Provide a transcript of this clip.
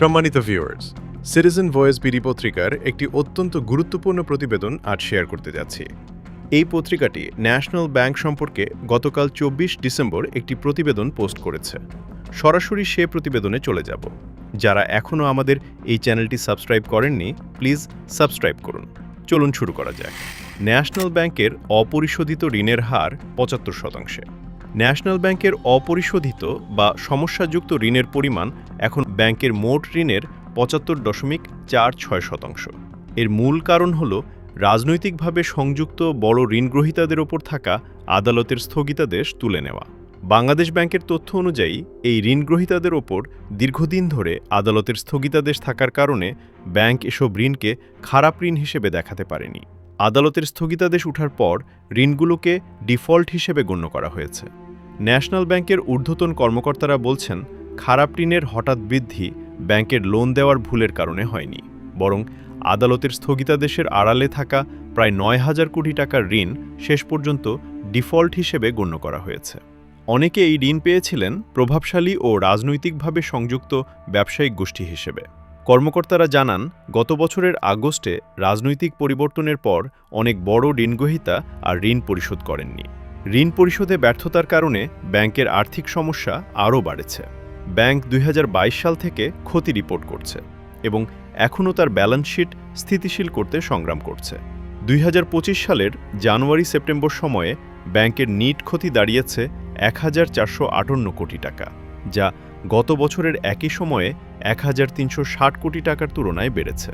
সম্মানিত viewers citizen voice BD পত্রিকার একটি অত্যন্ত গুরুত্বপূর্ণ প্রতিবেদন আজ শেয়ার করতে যাচ্ছি। এই পত্রিকাটি ন্যাশনাল ব্যাংক সম্পর্কে গতকাল চব্বিশ ডিসেম্বর একটি প্রতিবেদন পোস্ট করেছে। সরাসরি সে প্রতিবেদনে চলে যাব। যারা এখনও আমাদের এই চ্যানেলটি সাবস্ক্রাইব করেননি প্লিজ সাবস্ক্রাইব করুন। চলুন শুরু করা যাক। ন্যাশনাল ব্যাংকের অপরিশোধিত ঋণের হার পঁচাত্তর শতাংশে। ন্যাশনাল ব্যাংকের অপরিশোধিত বা সমস্যাযুক্ত ঋণের পরিমাণ এখন ব্যাংকের মোট ঋণের পঁচাত্তর দশমিক চার ছয় শতাংশ। এর মূল কারণ হল রাজনৈতিকভাবে সংযুক্ত বড় ঋণগ্রহীতাদের ওপর থাকা আদালতের স্থগিতাদেশ তুলে নেওয়া। বাংলাদেশ ব্যাংকের তথ্য অনুযায়ী, এই ঋণগ্রহীতাদের ওপর দীর্ঘদিন ধরে আদালতের স্থগিতাদেশ থাকার কারণে ব্যাংক এসব ঋণকে খারাপ ঋণ হিসেবে দেখাতে পারেনি। আদালতের স্থগিতাদেশ উঠার পর ঋণগুলোকে ডিফল্ট হিসেবে গণ্য করা হয়েছে। ন্যাশনাল ব্যাংকের ঊর্ধ্বতন কর্মকর্তারা বলছেন, খারাপ ঋণের হঠাৎ বৃদ্ধি ব্যাংকের লোন দেওয়ার ভুলের কারণে হয়নি। বরং আদালতের স্থগিতাদেশের আড়ালে থাকা প্রায় নয় হাজার কোটি টাকার ঋণ শেষ পর্যন্ত ডিফল্ট হিসেবে গণ্য করা হয়েছে। অনেকে এই ঋণ পেয়েছিলেন প্রভাবশালী ও রাজনৈতিকভাবে সংযুক্ত ব্যবসায়িক গোষ্ঠী হিসেবে। কর্মকর্তারা জানান, গত বছরের আগস্টে রাজনৈতিক পরিবর্তনের পর অনেক বড় ঋণগ্রহীতা আর ঋণ পরিশোধ করেননি। ঋণ পরিশোধে ব্যর্থতার কারণে ব্যাংকের আর্থিক সমস্যা আরও বাড়েছে। ব্যাংক দুই হাজার বাইশ সাল থেকে ক্ষতি রিপোর্ট করছে এবং এখনও তার ব্যালেন্স শিট স্থিতিশীল করতে সংগ্রাম করছে। দুই হাজার পঁচিশ সালের জানুয়ারি সেপ্টেম্বর সময়ে ব্যাংকের নিট ক্ষতি দাঁড়িয়েছে এক হাজার চারশো আটান্ন কোটি টাকা, যা গত বছরের একই সময়ে এক হাজার তিনশো ষাট কোটি টাকার তুলনায় বেড়েছে।